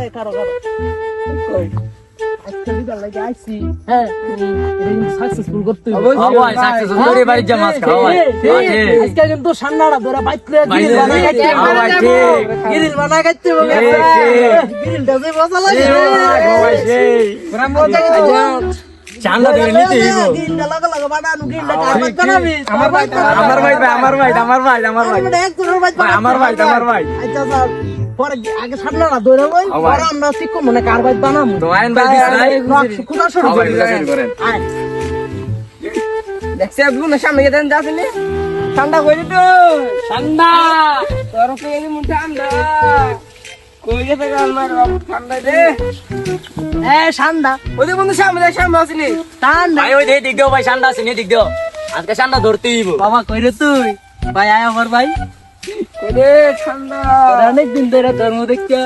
এই কারও কারও। কই? আজকে বিকাল লাগে আইছি। হ্যাঁ। সাকসেসফুল করতে হবে ও ভাই সাকসেস ধরে বাড়ি যা মাছ খাও ভাই আজকে কিন্তু সান্নাটা ধরে বাইতলে গ্রিল বানাই ভাই, ঠিক। গ্রিল বানাই খাইতে হবে। গ্রিলটা যে মজা লাগে। ভাই চান্দা নিতে হইব। গ্রিলটা লাগা কার বাইত বানাবি? আমার ভাই আমার ভাই আমার ভাই আমার ভাই আমার ভাই। আমার এক জনের বাইত ভাই, আমার ভাই, পরে আগে লই পরে আমরা মানে কার ভাই খুদা শুরু করি সামনে গেতেন যাসনি ঠান্ডা কইলি তো? ঠান্ডা। তোর মুঠে ঠান্ডা। কই গেছে আমার বাবু ঠান্ডা রে? এ সান্দা ওদের বন্ধু সামনে সামনে আসলি ঠান্ডা। ভাই ওই দিক দিও ভাই ঠান্ডা দিক দিও আজকে ঠান্ডা ধরতে হইব। বাবা কই রে তুই? ভাই আয় আমার ভাই। কই রে ঠান্ডা। অনেক দিন ধরে ধর্ম দেখতে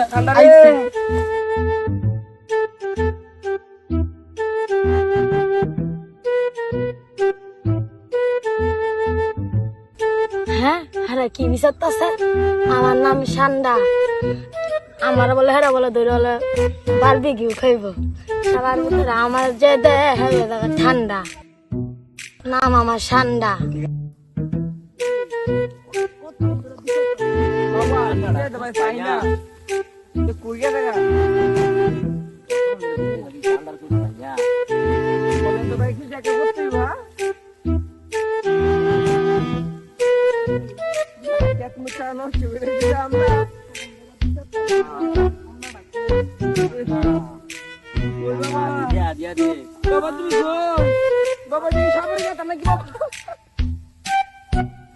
হ্যাঁ হ্যাঁ কি বিচার আছে? আমার নাম সান্ডা। আমার বলে হ্যাঁ বলে ধরে বলে বারবি ঘিউ খাইব। সবার ভিতরে আমার যে দে হ্যাঁ ঠান্ডা। নাম আমার সান্ডা। বাবা ভাই পাই না তো কই গেছে গা বলেন তো ভাই কি জায়গা করতে বা তুমি চানো শিবিরে দিলাম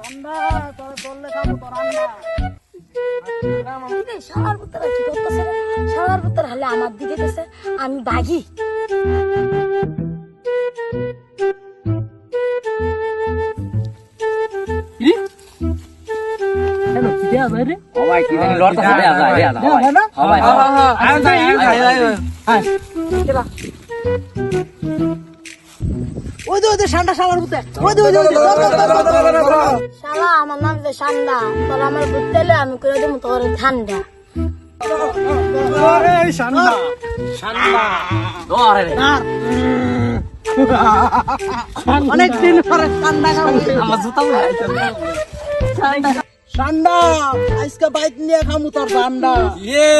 ঠান্ডা তোর করলে খাব তোর আন্ডা ভিতরে কি করতেছে? সবার ভিতরে হলে আমার দিকে গেছে আমি বাঘি। কেন ওই দে ওই দে ঠান্ডা সাবার বুতে ওই দে ওই দে দে। শালা আমার নাম যে সান্ডা। তোর আমার ঘুরতে আমি করে দেবো তোর ঠান্ডা রে। অনেক দিন পরে ঠান্ডা আমার জুতা উড়াই ঠান্ডা আজকে বাইক নিয়ে খামু তোর ঠান্ডা ইয়ে